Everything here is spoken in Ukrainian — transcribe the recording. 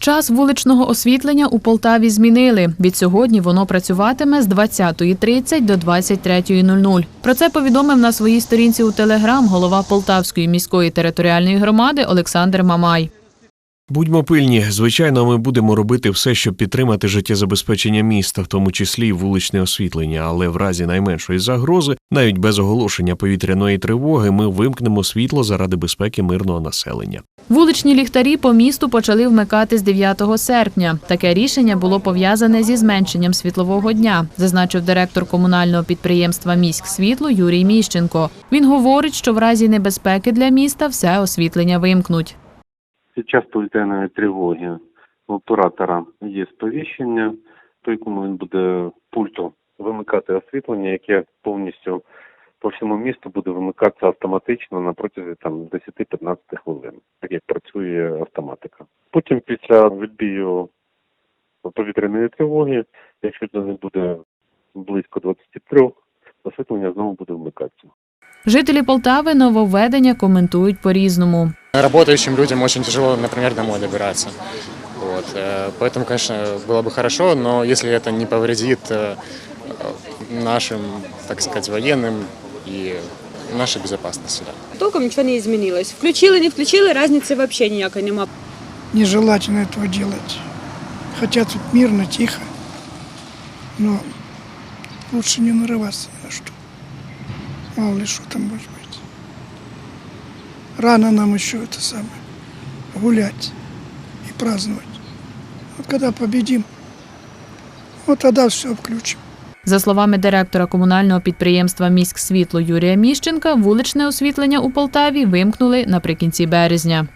Час вуличного освітлення у Полтаві змінили. Від сьогодні воно працюватиме з 20.30 до 23.00. Про це повідомив на своїй сторінці у Телеграм голова Полтавської міської територіальної громади Олександр Мамай. Будьмо пильні. Звичайно, ми будемо робити все, щоб підтримати життєзабезпечення міста, в тому числі й вуличне освітлення. Але в разі найменшої загрози, навіть без оголошення повітряної тривоги, ми вимкнемо світло заради безпеки мирного населення. Вуличні ліхтарі по місту почали вмикати з 9 серпня. Таке рішення було пов'язане зі зменшенням світлового дня, зазначив директор комунального підприємства Міськ світло Юрій Міщенко. Він говорить, що в разі небезпеки для міста все освітлення вимкнуть. Під час повітряної тривоги у оператора є сповіщення, по якому він буде пульту вимикати освітлення, яке повністю по всьому місту буде вимикатися автоматично на протязі там 10-15 хвилин, так як працює автоматика. Потім після відбію повітряної тривоги, якщо це не буде близько 23, освітлення знову буде вмикатися. Жителі Полтави нововведення коментують по-різному. Работающим людям очень тяжело, например, домой добираться. Вот. э, Поэтому, конечно, было бы хорошо, но если это не повредит э, нашим, так сказать, военным и нашей безопасности. Да. Толком нічого не змінилось. Включили, не включили, різниці взагалі ніякої нема. нежелательно этого делать. Хотя тут мирно, тихо, но лучше не нарываться ни на что. Мало ли что там может быть. Рано нам еще это самое гулять и праздновать. Вот когда победим, вот тогда все включим. За словами директора комунального підприємства Міськ світло Юрія Міщенка, вуличне освітлення у Полтаві вимкнули наприкінці березня.